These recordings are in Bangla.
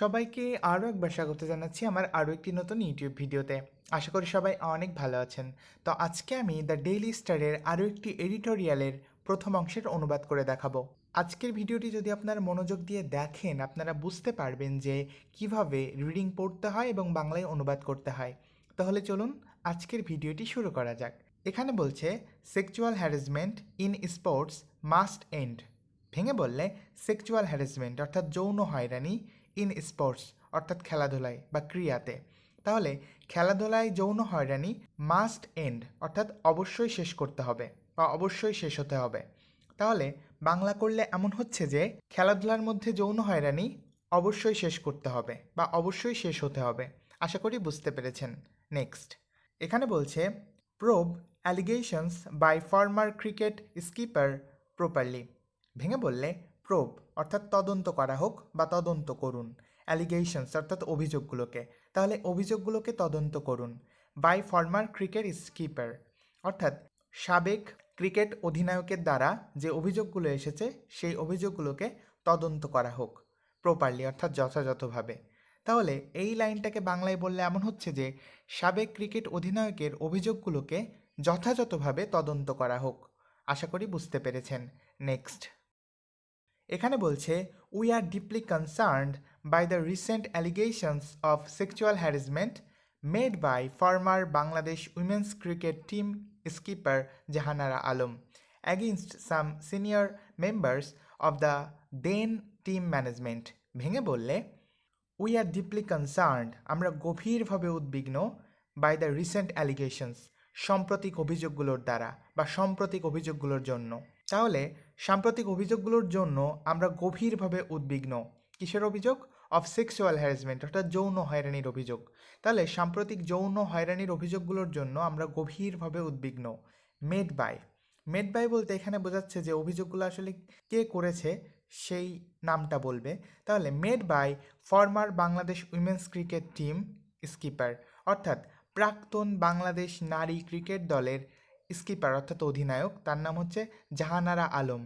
সবাইকে আরও একবার স্বাগত জানাচ্ছি আমার আরও একটি নতুন ইউটিউব ভিডিওতে। আশা করি সবাই অনেক ভালো আছেন। তো আজকে আমি দ্য ডেইলি স্টারের আরও একটি এডিটোরিয়ালের প্রথম অংশের অনুবাদ করে দেখাবো। আজকের ভিডিওটি যদি আপনারা মনোযোগ দিয়ে দেখেন, আপনারা বুঝতে পারবেন যে কীভাবে রিডিং পড়তে হয় এবং বাংলায় অনুবাদ করতে হয়। তাহলে চলুন আজকের ভিডিওটি শুরু করা যাক। এখানে বলছে sexual harassment in sports must end ভেঙে বললে সেক্সুয়াল হ্যারাসমেন্ট অর্থাৎ যৌন হয়রানি ইন স্পোর্টস, অর্থাৎ খেলাধুলায় বা ক্রিয়াতে। তাহলে খেলাধুলায় যৌন হয়রানি মাস্ট এন্ড, অর্থাৎ অবশ্যই শেষ করতে হবে বা অবশ্যই শেষ হতে হবে। তাহলে বাংলা করলে এমন হচ্ছে যে, খেলাধুলার মধ্যে যৌন হয়রানি অবশ্যই শেষ করতে হবে বা অবশ্যই শেষ হতে হবে। আশা করি বুঝতে পেরেছেন। নেক্সট। এখানে বলছে probe allegations by former cricket skipper properly ভেঙে বললে প্রোব অর্থাৎ তদন্ত করা হোক বা তদন্ত করুন অ্যালিগেশনস অর্থাৎ অভিযোগগুলোকে। তাহলে অভিযোগগুলোকে তদন্ত করুন। বাই ফর্মার ক্রিকেট স্কিপার অর্থাৎ সাবেক ক্রিকেট অধিনায়কের দ্বারা যে অভিযোগগুলো এসেছে, সেই অভিযোগগুলোকে তদন্ত করা হোক প্রপারলি অর্থাৎ যথাযথভাবে। তাহলে এই লাইনটাকে বাংলায় বললে এমন হচ্ছে যে, সাবেক ক্রিকেট অধিনায়কের অভিযোগগুলোকে যথাযথভাবে তদন্ত করা হোক। আশা করি বুঝতে পেরেছেন। নেক্সট এখানে বলছে we are deeply concerned by the recent allegations of sexual harassment made by former Bangladesh women's cricket team skipper Jahanara Alam against some senior members of the then team management ভেঙে বললে উই আর ডিপলি কনসার্নড আমরা গভীরভাবে উদ্বিগ্ন বাই দ্য রিসেন্ট অ্যালিগেশনস সাম্প্রতিক অভিযোগগুলোর দ্বারা বা সাম্প্রতিক অভিযোগগুলোর জন্য। তাহলে সাম্প্রতিক অভিযোগগুলোর জন্য আমরা গভীরভাবে উদ্বিগ্ন। কিসের অভিযোগ? অফ সেক্সুয়াল হ্যারাসমেন্ট অর্থাৎ যৌন হয়রানির অভিযোগ। তাহলে সাম্প্রতিক যৌন হয়রানির অভিযোগগুলোর জন্য আমরা গভীরভাবে উদ্বিগ্ন। মেড বাই মেড বাই বলতে এখানে বোঝাচ্ছে যে অভিযোগগুলো আসলে কে করেছে, সেই নামটা বলবে। তাহলে made by former Bangladesh women's cricket team skipper অর্থাৎ প্রাক্তন বাংলাদেশ নারী ক্রিকেট দলের স্কিপার অর্থাৎ অধিনায়ক, তার নাম হচ্ছে জাহানারা আলম।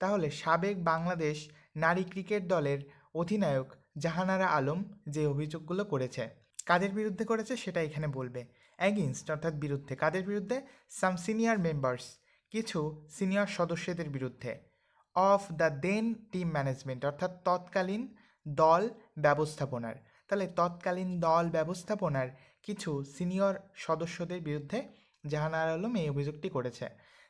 তাহলে সাবেক বাংলাদেশ নারী ক্রিকেট দলের অধিনায়ক জাহানারা আলম যে অভিযোগগুলো করেছে, কাদের বিরুদ্ধে করেছে সেটা এখানে বলবে। অ্যাগেনস্ট অর্থাৎ বিরুদ্ধে। কাদের বিরুদ্ধে? সাম সিনিয়র মেম্বার্স কিছু সিনিয়র সদস্যদের বিরুদ্ধে। Of the then team management অর্থাৎ তৎকালীন দল ব্যবস্থাপনার। তাহলে তৎকালীন দল ব্যবস্থাপনার কিছু সিনিয়র সদস্যদের বিরুদ্ধে জাহানার আলম এই অভিযোগটি করেছে।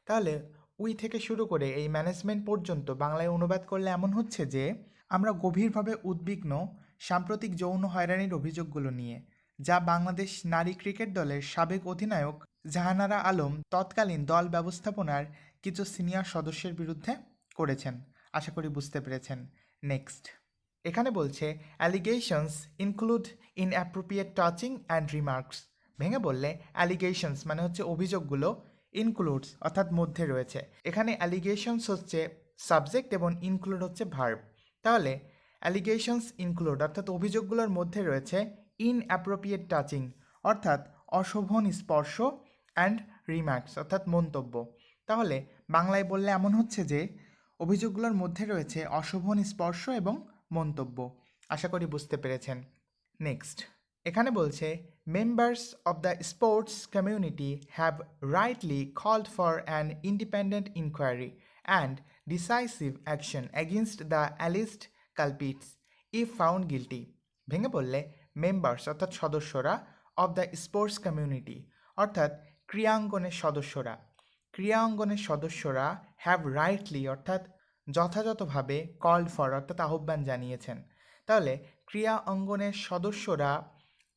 তাহলে উই থেকে শুরু করে এই ম্যানেজমেন্ট পর্যন্ত বাংলায় অনুবাদ করলে এমন হচ্ছে যে, আমরা গভীরভাবে উদ্বিগ্ন, সাম্প্রতিক যৌন হয়রানির অভিযোগগুলো নিয়ে, যা বাংলাদেশ নারী ক্রিকেট দলের সাবেক অধিনায়ক জাহানারা আলম তৎকালীন দল ব্যবস্থাপনার কিছু সিনিয়র সদস্যের বিরুদ্ধে করেছেন। আশা করি বুঝতে পেরেছেন। নেক্সট এখানে বলছে allegations include inappropriate touching and remarks ভেঙে বললে অ্যালিগেশনস মানে হচ্ছে অভিযোগগুলো ইনক্লুডস অর্থাৎ মধ্যে রয়েছে। এখানে অ্যালিগেশনস হচ্ছে সাবজেক্ট এবং ইনক্লুড হচ্ছে ভার্ব তাহলে অ্যালিগেশনস ইনক্লুড অর্থাৎ অভিযোগগুলোর মধ্যে রয়েছে ইন অ্যাপ্রোপ্রিয়েট টাচিং অর্থাৎ অশোভন স্পর্শ অ্যান্ড রিমার্কস অর্থাৎ মন্তব্য। তাহলে বাংলায় বললে এমন হচ্ছে যে অভিযোগগুলোর মধ্যে রয়েছে অশোভন স্পর্শ এবং মন্তব্য। আশা করি বুঝতে পেরেছেন। নেক্সট এখানে বলছে members of the sports community have rightly called for an independent inquiry and decisive action against the alleged culprits if found guilty ভেঙে বললে মেম্বার্স অর্থাৎ সদস্যরা অব দ্য স্পোর্টস কমিউনিটি অর্থাৎ ক্রিয়াঙ্গনের সদস্যরা। ক্রিয়াঙ্গনের সদস্যরা হ্যাভ রাইটলি অর্থাৎ যথাযথভাবে কল্ড ফর অর্থাৎ আহ্বান জানিয়েছেন। তাহলে ক্রিয়া অঙ্গনের সদস্যরা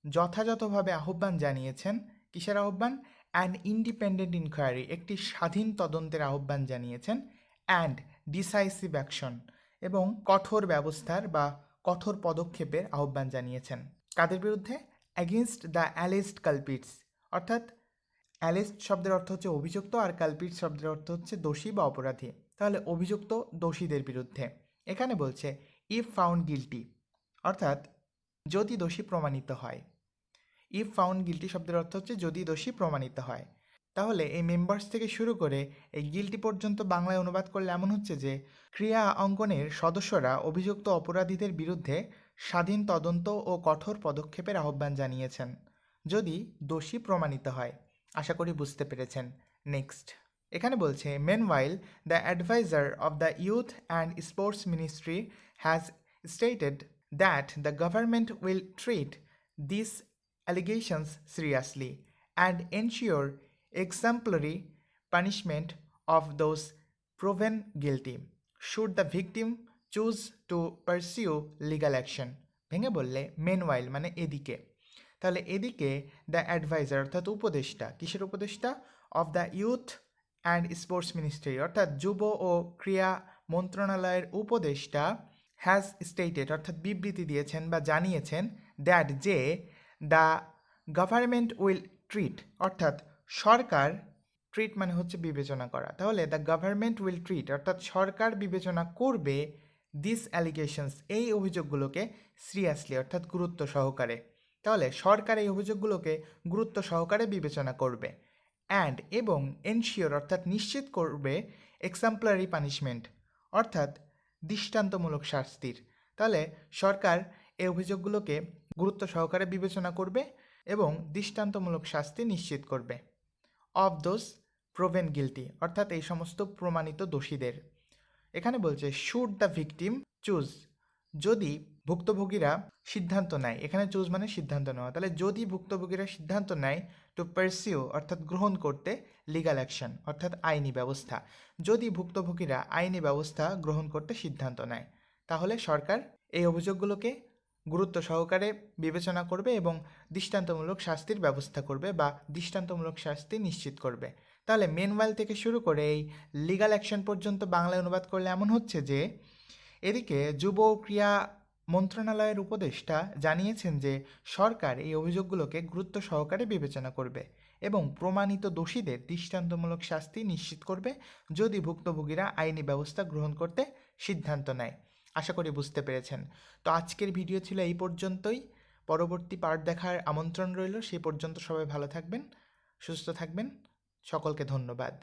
যথাযথভাবে আহ্বান জানিয়েছেন, কিসের আহ্বান? অ্যান্ড ইন্ডিপেন্ডেন্ট ইনকোয়ারি একটি স্বাধীন তদন্তের আহ্বান জানিয়েছেন অ্যান্ড ডিসাইসিভ অ্যাকশন এবং কঠোর ব্যবস্থার বা কঠোর পদক্ষেপের আহ্বান জানিয়েছেন। কাদের বিরুদ্ধে? অ্যাগেনস্ট দ্য অ্যালেস্ট কালপিটস অর্থাৎ অ্যালেস্ট শব্দের অর্থ হচ্ছে অভিযুক্ত আর কালপিট শব্দের অর্থ হচ্ছে দোষী বা অপরাধী। তাহলে অভিযুক্ত দোষীদের বিরুদ্ধে। এখানে বলছে ইফ ফাউন্ড গিলটি অর্থাৎ যদি দোষী প্রমাণিত হয়। ইফ ফাউন্ড গিলটি শব্দের অর্থ হচ্ছে যদি দোষী প্রমাণিত হয়। তাহলে এই মেম্বার্স থেকে শুরু করে এই গিলটি পর্যন্ত বাংলায় অনুবাদ করলে এমন হচ্ছে যে, ক্রিয়া অঙ্গনের সদস্যরা অভিযুক্ত অপরাধীদের বিরুদ্ধে স্বাধীন তদন্ত ও কঠোর পদক্ষেপের আহ্বান জানিয়েছেন। যদি দোষী প্রমাণিত হয়, আশা করি বুঝতে পেরেছেন। নেক্সট। এখানে বলছে meanwhile the adviser of the youth and sports ministry has stated that the government will treat this allegations seriously and ensure exemplary punishment of those proven guilty. Should the victim choose to pursue legal action? ভেঙে বললে মেনওয়াইল মানে এদিকে। তাহলে এদিকে দ্য অ্যাডভাইজার অর্থাৎ উপদেষ্টা, কিসের উপদেষ্টা? Of the youth and sports ministry অর্থাৎ যুব ও ক্রীড়া মন্ত্রণালয়ের উপদেষ্টা হ্যাজ স্টেটেড অর্থাৎ বিবৃতি দিয়েছেন বা জানিয়েছেন দ্যাট যে দ্য গভর্নমেন্ট উইল ট্রিট, অর্থাৎ সরকার ট্রিট মানে হচ্ছে বিবেচনা করা। তাহলে দ্য গভর্নমেন্ট উইল ট্রিট, অর্থাৎ সরকার বিবেচনা করবে দিস অ্যালিগেশনস এই অভিযোগগুলোকে সিরিয়াসলি অর্থাৎ গুরুত্ব সহকারে। তাহলে সরকার এই অভিযোগগুলোকে গুরুত্ব সহকারে বিবেচনা করবে অ্যান্ড এবং এনশিওর অর্থাৎ নিশ্চিত করবে এক্সাম্পলারি পানিশমেন্ট অর্থাৎ দৃষ্টান্তমূলক শাস্তির। তাহলে সরকার এই অভিযোগগুলোকে গুরুত্ব সহকারে বিবেচনা করবে এবং দৃষ্টান্তমূলক শাস্তি নিশ্চিত করবে। অফ দোজ প্রোভেন গিলটি অর্থাৎ এই সমস্ত প্রমাণিত দোষীদের। এখানে বলছে শুড দ্য ভিকটিম চুজ যদি ভুক্তভোগীরা সিদ্ধান্ত নেয়, এখানে চুজ মানে সিদ্ধান্ত নেওয়া। তাহলে যদি ভুক্তভোগীরা সিদ্ধান্ত নেয় টু পারসিউ অর্থাৎ গ্রহণ করতে লিগাল অ্যাকশন অর্থাৎ আইনি ব্যবস্থা। যদি ভুক্তভোগীরা আইনি ব্যবস্থা গ্রহণ করতে সিদ্ধান্ত নেয়, তাহলে সরকার এই অভিযোগগুলোকে গুরুত্ব সহকারে বিবেচনা করবে এবং দৃষ্টান্তমূলক শাস্তির ব্যবস্থা করবে বা দৃষ্টান্তমূলক শাস্তি নিশ্চিত করবে। তাহলে মেনওয়াইল থেকে শুরু করে এই লিগাল অ্যাকশন পর্যন্ত বাংলায় অনুবাদ করলে এমন হচ্ছে যে, এদিকে যুব ক্রিয়া মন্ত্রণালয়ের উপদেষ্টা জানিয়েছেন যে, সরকার এই অভিযোগগুলোকে গুরুত্ব সহকারে বিবেচনা করবে এবং প্রমাণিত দোষীদের দৃষ্টান্তমূলক শাস্তি নিশ্চিত করবে যদি ভুক্তভোগীরা আইনি ব্যবস্থা গ্রহণ করতে সিদ্ধান্ত নেয়। আশা করি বুঝতে পেরেছেন। তো আজকের ভিডিও ছিল এই পর্যন্তই। পরবর্তী পার্ট দেখার আমন্ত্রণ রইল। সেই পর্যন্ত সবাই ভালো থাকবেন, সুস্থ থাকবেন। সকলকে ধন্যবাদ।